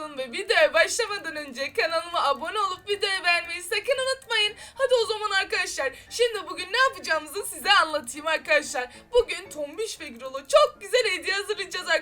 olsun ve videoya başlamadan önce kanalıma abone olup videoyu beğenmeyi sakın unutmayın. Hadi o zaman arkadaşlar şimdi bugün ne yapacağımızı size anlatayım arkadaşlar. Bugün Tombiş ve Gürol'a çok güzel hediye hazırlayacağız arkadaşlar.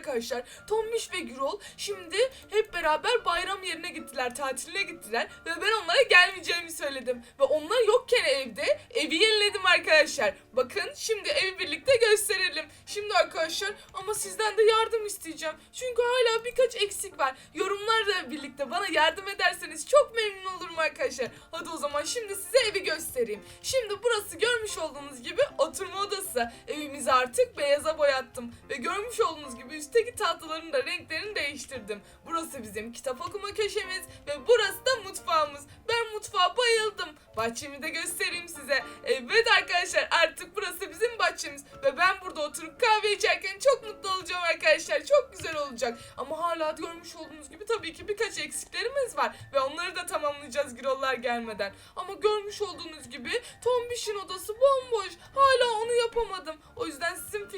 Tombiş ve Gürol şimdi hep beraber bayram yerine gittiler, tatiline gittiler ve ben onlara gelmeyeceğimi söyledim. Ve onlar yokken evde evi yeniledim arkadaşlar. Bakın şimdi evi birlikte gösterelim. Şimdi arkadaşlar ama sizden de yardım isteyeceğim. Çünkü hala birkaç eksik var. Yorumlarla birlikte bana yardım ederseniz çok memnun olurum arkadaşlar. Hadi o zaman şimdi size evi göstereyim. Şimdi burası görmüş olduğunuz gibi oturma odası. Evimizi artık beyaza boyattım. Ve görmüş olduğunuz gibi üstteki tahtaların da renklerini değiştirdim. Burası bizim kitap okuma köşemiz ve burası da mutfağımız. Ben mutfağa bayıldım. Bahçemi de göstereyim size. Evet arkadaşlar artık burası bizim bahçemiz. Ve ben burada oturup kahve içerken çok mutlu olacağım arkadaşlar. Çok güzel olacak. Ama hala görmüş olduğunuz gibi tabii ki birkaç eksiklerimiz var. Ve onları da tamamlayacağız Girollar gelmeden. Ama görmüş olduğunuz gibi Tombiş'in odası bomboş. Hala onu yapamadım. O yüzden sizin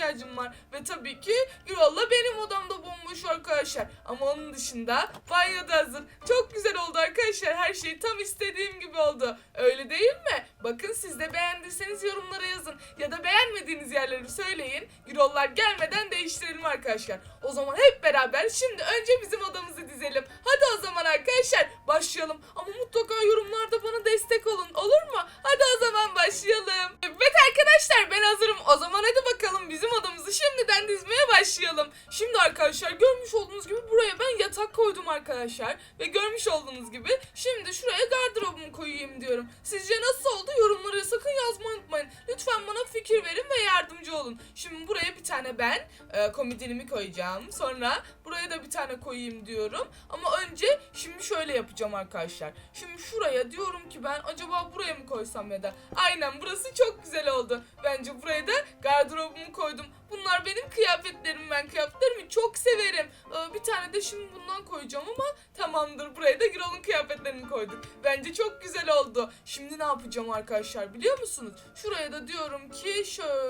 ihtiyacım var. Ve tabii ki Girol'la benim odam da bomboş arkadaşlar. Ama onun dışında banyo da hazır. Çok güzel oldu arkadaşlar. Her şey tam istediğim gibi oldu. Öyle değil mi? Bakın siz de beğendiyseniz yorumlara yazın. Ya da beğenmediğiniz yerleri söyleyin. Girollar gelmeden değiştirelim arkadaşlar. O zaman hep beraber şimdi önce bizim odamızı dizelim. Hadi o zaman arkadaşlar başlayalım. Ama mutlaka yorumlarda bana destek olun. Olur mu? Hadi o zaman başlayalım. Evet arkadaşlar ben hazırım. O zaman hadi bakalım bizim odamızı şimdiden dizmeye başlayalım. Şimdi arkadaşlar görmüş olduğunuz gibi buraya ben yatak koydum arkadaşlar. Ve görmüş olduğunuz gibi şimdi şuraya gardırobumu koyayım diyorum. Sizce nasıl oldu? Yorumlara sakın yazmayı unutmayın. Lütfen bana fikir verin ve yardımcı olun. Şimdi buraya bir tane ben e, komodinimi koyacağım. Sonra buraya da bir tane koyayım diyorum. Ama önce şimdi şöyle yapacağım arkadaşlar. Şimdi şuraya diyorum ki ben acaba buraya mı koysam ya da aynen burası çok güzel oldu. Bence buraya da gardırobumu koydum. Bunlar benim kıyafetlerim ben kıyafetlerimi çok severim. Ee, bir tane de şimdi bundan koyacağım ama tamamdır buraya da Girol'un kıyafetlerini koyduk. Bence çok güzel oldu. Şimdi ne yapacağım arkadaşlar biliyor musunuz? Şuraya da diyorum ki şöyle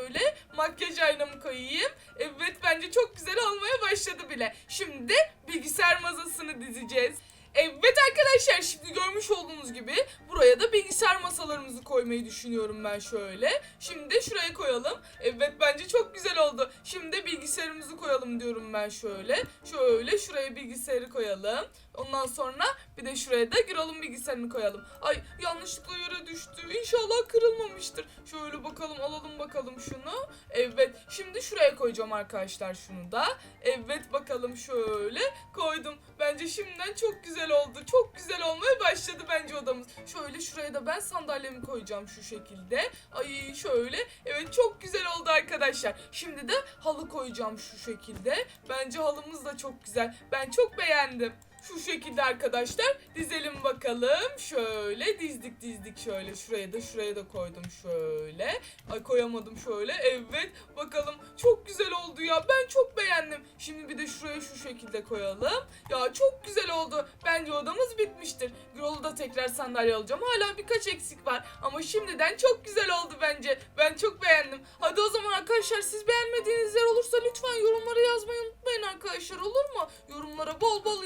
makyaj aynamı koyayım. Evet bence çok güzel olmaya başladı bile. Şimdi bilgisayar masasını dizeceğiz. Evet arkadaşlar şimdi görmüş olduğunuz gibi buraya da bilgisayar masalarımızı koymayı düşünüyorum ben şöyle. Şimdi şuraya koyalım. Evet bence çok güzel oldu. Şimdi bilgisayarımızı koyalım diyorum ben şöyle. Şöyle şuraya bilgisayarı koyalım. Ondan sonra bir de şuraya da Gürol'un bilgisayarını koyalım. Ay yanlışlıkla yere düştü. İnşallah kırılmamıştır. Şöyle bakalım alalım bakalım şunu. Evet şimdi şuraya koyacağım arkadaşlar şunu da. Evet bakalım şöyle koydum. Bence şimdiden çok güzel oldu. Çok güzel olmaya başladı bence odamız. Şöyle şuraya da ben sandalyemi koyacağım şu şekilde. Ay şöyle. Evet çok güzel oldu arkadaşlar. Şimdi de halı koyacağım şu şekilde. Bence halımız da çok güzel. Ben çok beğendim. Şu şekilde arkadaşlar dizelim bakalım. Şöyle dizdik dizdik şöyle. Şuraya da şuraya da koydum şöyle. Ay koyamadım şöyle. Evet bakalım çok güzel oldu ya. Ben çok beğendim. Şimdi bir de şuraya şu şekilde koyalım. Ya çok güzel oldu. Bence odamız bitmiştir. Gürol'u da tekrar sandalye alacağım. Hala birkaç eksik var. Ama şimdiden çok güzel oldu bence. Ben çok beğendim. Hadi o zaman arkadaşlar siz beğenmediğiniz yer olursa lütfen yorumlara yazmayı unutmayın arkadaşlar olur mu? Yorumlara bol bol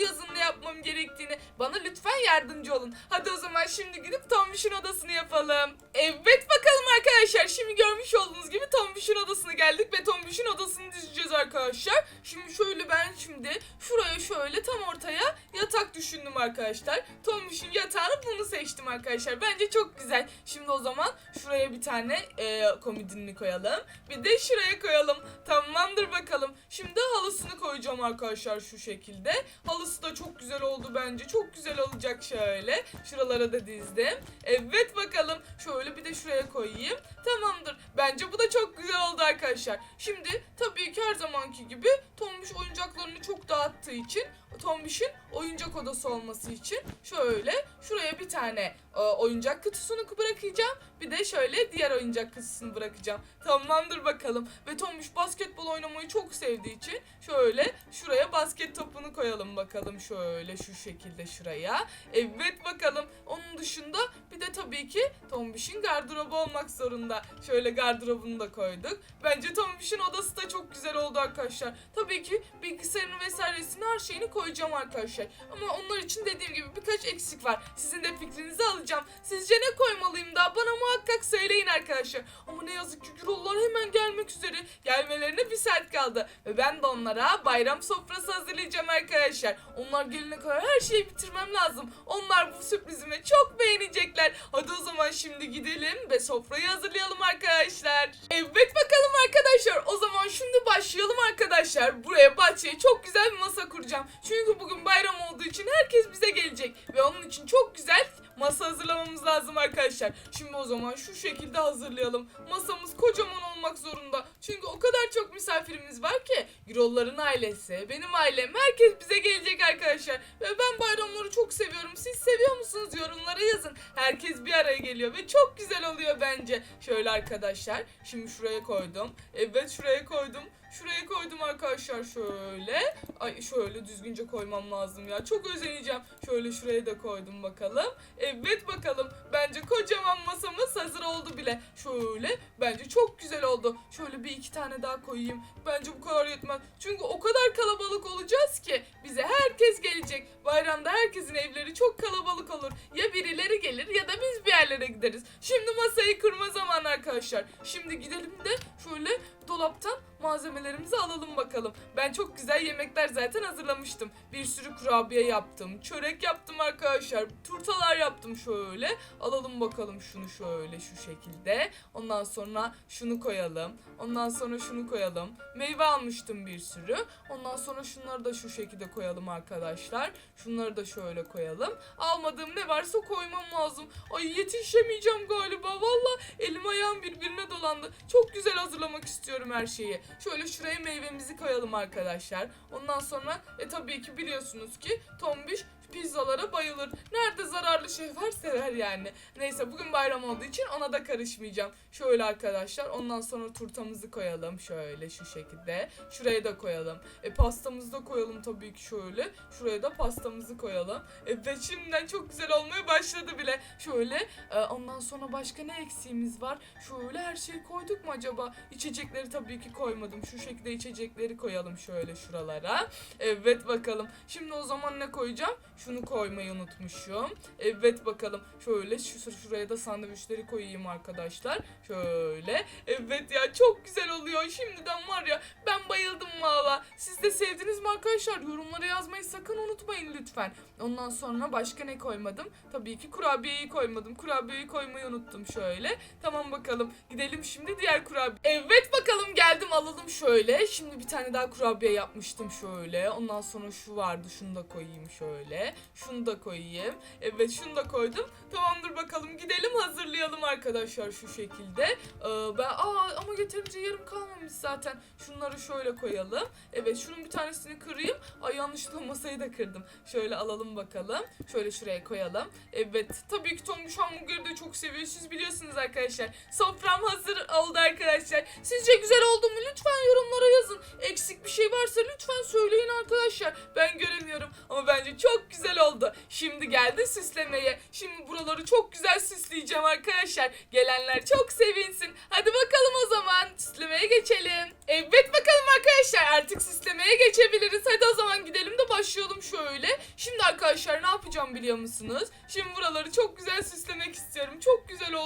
gerektiğini. Bana lütfen yardımcı olun. Hadi o zaman şimdi gidip Tombiş'in odasını yapalım. Evet bakalım arkadaşlar. Şimdi görmüş olduğunuz gibi Tombiş'in odasına geldik ve Tombiş'in odasını dizeceğiz arkadaşlar. Şimdi şöyle ben şimdi şuraya şöyle tam ortaya yatak düşündüm arkadaşlar. Tombiş'in yatağını bunu seçtim arkadaşlar. Bence çok güzel. Şimdi o zaman şuraya bir tane e, komodinini koyalım. Bir de şuraya koyalım. Tamamdır bakalım. Şimdi halısını koyacağım arkadaşlar şu şekilde. Halısı da çok güzel oldu bence. Çok güzel olacak şöyle. Şuralara da dizdim. Evet bakalım. Şöyle bir de şuraya koyayım. Tamamdır. Bence bu da çok güzel oldu arkadaşlar. Şimdi tabii ki her zamanki gibi Tombiş oyuncaklarını çok dağıttığı için Tombiş'in oyuncak odası olması için şöyle şuraya bir tane e, oyuncak kutusunu bırakacağım. Bir de şöyle diğer oyuncak kutusunu bırakacağım. Tamamdır bakalım. Ve Tombiş basketbol oynamayı çok sevdiği için şöyle şuraya basket topunu koyalım bakalım. Şöyle şu şekilde şuraya. Evet bakalım. Onun dışında bir de tabii ki Tombiş'in gardırobu olmak zorunda. Şöyle gardırobunu da koyduk. Bence Tombiş'in odası da çok güzel oldu arkadaşlar. Tabii ki bilgisayarını vesairesini her şeyini koyacağım arkadaşlar. Ama onlar için dediğim gibi birkaç eksik var. Sizin de fikrinizi alacağım. Sizce ne koymalıyım daha? Bana muhakkak söyleyin arkadaşlar. Ama ne yazık ki Gürollar hemen gelmek üzere. Gelmelerine bir saat kaldı. Ve ben de onlara bayram sofrası hazırlayacağım arkadaşlar. Onlar gelene kadar her şeyi bitirmem lazım. Onlar bu sürprizimi çok beğenecekler. Hadi o zaman şimdi gidelim ve sofrayı hazırlayalım arkadaşlar. Evet bakalım arkadaşlar. O zaman şimdi başlayalım arkadaşlar. Buraya bahçeye çok güzel bir masa kuracağım. Çünkü bugün bayram olduğu için herkes bize gelecek. Ve onun için çok güzel masa hazırlamamız lazım arkadaşlar. Şimdi o zaman şu şekilde hazırlayalım. Masamız kocaman olmak zorunda. Çünkü o kadar çok misafirimiz var ki. Gürolların ailesi, benim ailem, herkes bize gelecek arkadaşlar. Ve ben bayramları çok seviyorum. Siz seviyor musunuz? Yorumlara yazın. Herkes bir araya geliyor ve çok güzel oluyor bence. Şöyle arkadaşlar. Şimdi şuraya koydum. Evet şuraya koydum. Şuraya koydum arkadaşlar şöyle. Ay şöyle düzgünce koymam lazım ya. Çok özeneceğim. Şöyle şuraya da koydum bakalım. Evet bakalım. Bence kocaman masamız hazır oldu bile. Şöyle. Bence çok güzel oldu. Şöyle bir iki tane daha koyayım. Bence bu kadar yetmez. Çünkü o kadar kalabalık olacağız ki bize herkes gelecek. Bayramda herkesin evleri çok kalabalık olur. Ya birileri gelir ya da biz bir yerlere gideriz. Şimdi masayı kurma zamanı arkadaşlar. Şimdi gidelim de şöyle dolaptan malzemelerimizi alalım bakalım. Ben çok güzel yemekler zaten hazırlamıştım. Bir sürü kurabiye yaptım. Çörek yaptım arkadaşlar. Turtalar yaptım şöyle. Alalım bakalım şunu şöyle şu şekilde. Ondan sonra şunu koyalım. Ondan sonra şunu koyalım. Meyve almıştım bir sürü. Ondan sonra şunları da şu şekilde koyalım arkadaşlar. Şunları da şöyle koyalım. Almadığım ne varsa koymam lazım. Ay yetişemeyeceğim galiba. Valla elim ayağım birbirine dolandı. Çok güzel hazırlamak istiyorum her şeyi. Şöyle şuraya meyvemizi koyalım arkadaşlar. Ondan sonra e tabii ki biliyorsunuz ki Tombiş pizzalara bayılır. Nerede zararlı şey var sever yani. Neyse bugün bayram olduğu için ona da karışmayacağım. Şöyle arkadaşlar ondan sonra turtamızı koyalım. Şöyle şu şekilde. Şuraya da koyalım. E pastamızı da koyalım tabii ki şöyle. Şuraya da pastamızı koyalım. E ve şimdiden çok güzel olmaya başladı bile. Şöyle e, ondan sonra başka ne eksiğimiz var? Şöyle her şeyi koyduk mu acaba? İçecekleri tabii ki koymadım. Şu şekilde içecekleri koyalım şöyle şuralara. Evet bakalım. Şimdi o zaman ne koyacağım? Şunu koymayı unutmuşum. Evet bakalım. Şöyle şu şuraya da sandviçleri koyayım arkadaşlar. Şöyle. Evet ya çok güzel oluyor. Şimdiden var ya ben bayıldım valla. Siz de sevdiniz mi arkadaşlar? Yorumlara yazmayı sakın unutmayın lütfen. Ondan sonra başka ne koymadım? Tabii ki kurabiyeyi koymadım. Kurabiyeyi koymayı unuttum şöyle. Tamam bakalım. Gidelim şimdi diğer kurabiye. Evet bakalım geldim alalım şöyle. Şimdi bir tane daha kurabiye yapmıştım şöyle. Ondan sonra şu vardı. Şunu da koyayım şöyle. Şunu da koyayım. Evet şunu da koydum. Tamamdır bakalım gidelim hazırlayalım arkadaşlar şu şekilde. Ee, ben aa ama yeterince yarım kalmamış zaten. Şunları şöyle koyalım. Evet şunun bir tanesini kırayım. Ay yanlışlıkla masayı da kırdım. Şöyle alalım bakalım. Şöyle şuraya koyalım. Evet tabii ki Tonguç hamburgeri de çok seviyor. Biliyorsunuz arkadaşlar. Sofram hazır oldu arkadaşlar. Sizce güzel oldu mu? Lütfen yorumlara yazın. Eksik bir şey varsa lütfen söyleyin arkadaşlar. Ben göremiyorum ama bence çok geldi süslemeye. Şimdi buraları çok güzel süsleyeceğim arkadaşlar. Gelenler çok sevinsin. Hadi bakalım o zaman süslemeye geçelim. Evet bakalım arkadaşlar artık süslemeye geçebiliriz. Hadi o zaman gidelim de başlayalım şöyle. Şimdi arkadaşlar ne yapacağım biliyor musunuz? Şimdi buraları çok güzel süslemek istiyorum.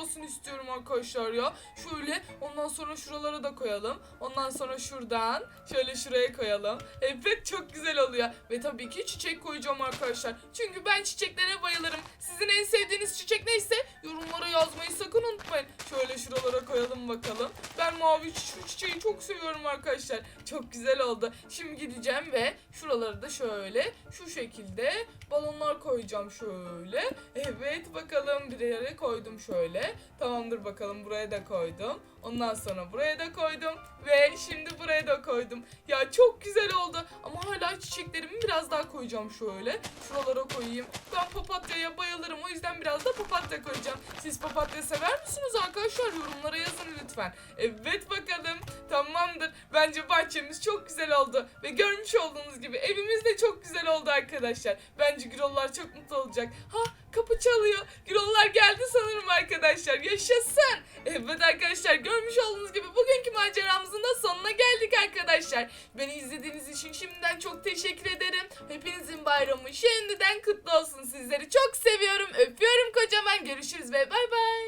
Olsun istiyorum arkadaşlar ya. Şöyle ondan sonra şuralara da koyalım. Ondan sonra şuradan şöyle şuraya koyalım. Evet çok güzel oluyor. Ve tabii ki çiçek koyacağım arkadaşlar. Çünkü ben çiçeklere bayılırım. Sizin en sevdiğiniz çiçek neyse yorumlara yazmayı sakın unutmayın. Şöyle şuralara koyalım bakalım. Ben mavi çi- çiçeği çok seviyorum arkadaşlar. Çok güzel oldu. Şimdi gideceğim ve şuraları da şöyle şu şekilde balonlar koyacağım şöyle. Evet bakalım bir yere koydum şöyle. Tamamdır bakalım buraya da koydum. Ondan sonra buraya da koydum. Ve şimdi buraya da koydum. Ya çok güzel oldu. Ama hala çiçeklerimi biraz daha koyacağım şöyle. Şuralara koyayım. Ben papatyaya bayılırım. O yüzden biraz da papatya koyacağım. Siz papatya sever misiniz arkadaşlar? Yorumlara yazın lütfen. Evet bakalım. Tamamdır. Bence bahçemiz çok güzel oldu. Ve görmüş olduğunuz gibi evimiz de çok güzel oldu arkadaşlar. Bence Gürollar çok mutlu olacak. Ha kapı çalıyor. Gürollar geldi sanırım arkadaşlar. Yaşasın. Evet arkadaşlar görmüş olduğunuz gibi bugünkü maceramızın da sonuna geldik arkadaşlar. Beni izlediğiniz için şimdiden çok teşekkür ederim. Hepinizin bayramı şimdiden kutlu olsun. Sizleri çok seviyorum. Öpüyorum kocaman. Görüşürüz ve bay bay.